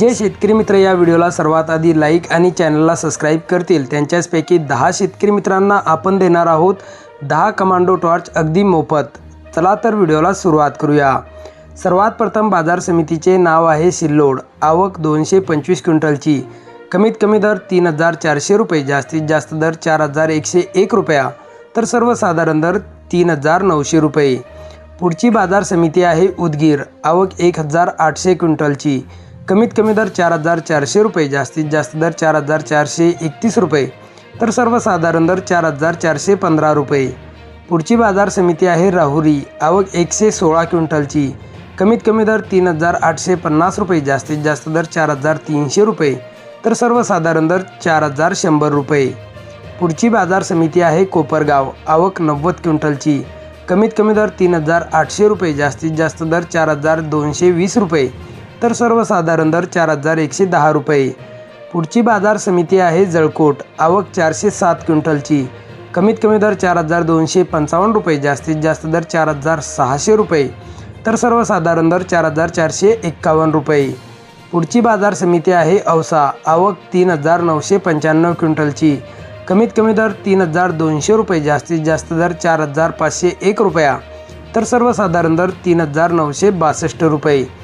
जे शेतकरी मित्र या व्हिडिओला सर्वात आधी लाईक आणि चॅनलला सबस्क्राईब करतील त्यांच्याचपैकी दहा शेतकरी मित्रांना आपण देणार आहोत दहा कमांडो टॉर्च अगदी मोफत. चला तर व्हिडिओला सुरुवात करूया. सर्वात प्रथम बाजार समितीचे नाव आहे सिल्लोड. आवक दोनशे पंचवीस क्विंटलची. कमीत कमी दर तीन हजार चारशे रुपये जास्तीत जास्त दर चार हजार एकशे एक रुपया. तर सर्वसाधारण दर तीन हजार नऊशे रुपये. पुढची बाजार समिती आहे उदगीर. आवक एक हजार आठशे क्विंटलची. कमीत कमी दर चार हजार चारशे रुपये जास्तीत जास्त दर चार हजार चारशे एकतीस रुपये. तर सर्वसाधारण दर चार हजार चारशे पंधरा रुपये. पुढची बाजार समिती आहे राहुरी आवक एकशे सोळा क्विंटलची. कमीत कमी दर तीन हजार आठशे पन्नास रुपये जास्तीत जास्त दर चार हजार तीनशे रुपये. तर सर्वसाधारण दर चार हजार शंभर रुपये. पुढची बाजार समिती आहे कोपरगाव आवक नव्वद क्विंटलची. कमीत कमी दर तीन हजार आठशे रुपये जास्तीत जास्त दर चार हजार दोनशे वीस रुपये. तर सर्वसाधारण दर चार हजार एकशे दहा रुपये. पुढची बाजार समिती आहे जळकोट. आवक चारशे सात क्विंटलची. कमीत कमी दर चार हजार दोनशे पंचावन्न रुपये. जास्तीत जास्त दर चार हजार सहाशे रुपये. तर सर्वसाधारण दर चार हजार चारशे एक्कावन्न रुपये. पुढची बाजार समिती आहे औसा. आवक तीन हजार नऊशे पंच्याण्णव क्विंटलची. कमीत कमी दर तीन हजार दोनशे रुपये. जास्तीत जास्त दर चार हजार पाचशे एक रुपया. तर सर्वसाधारण दर तीन हजार नऊशे बासष्ट रुपये.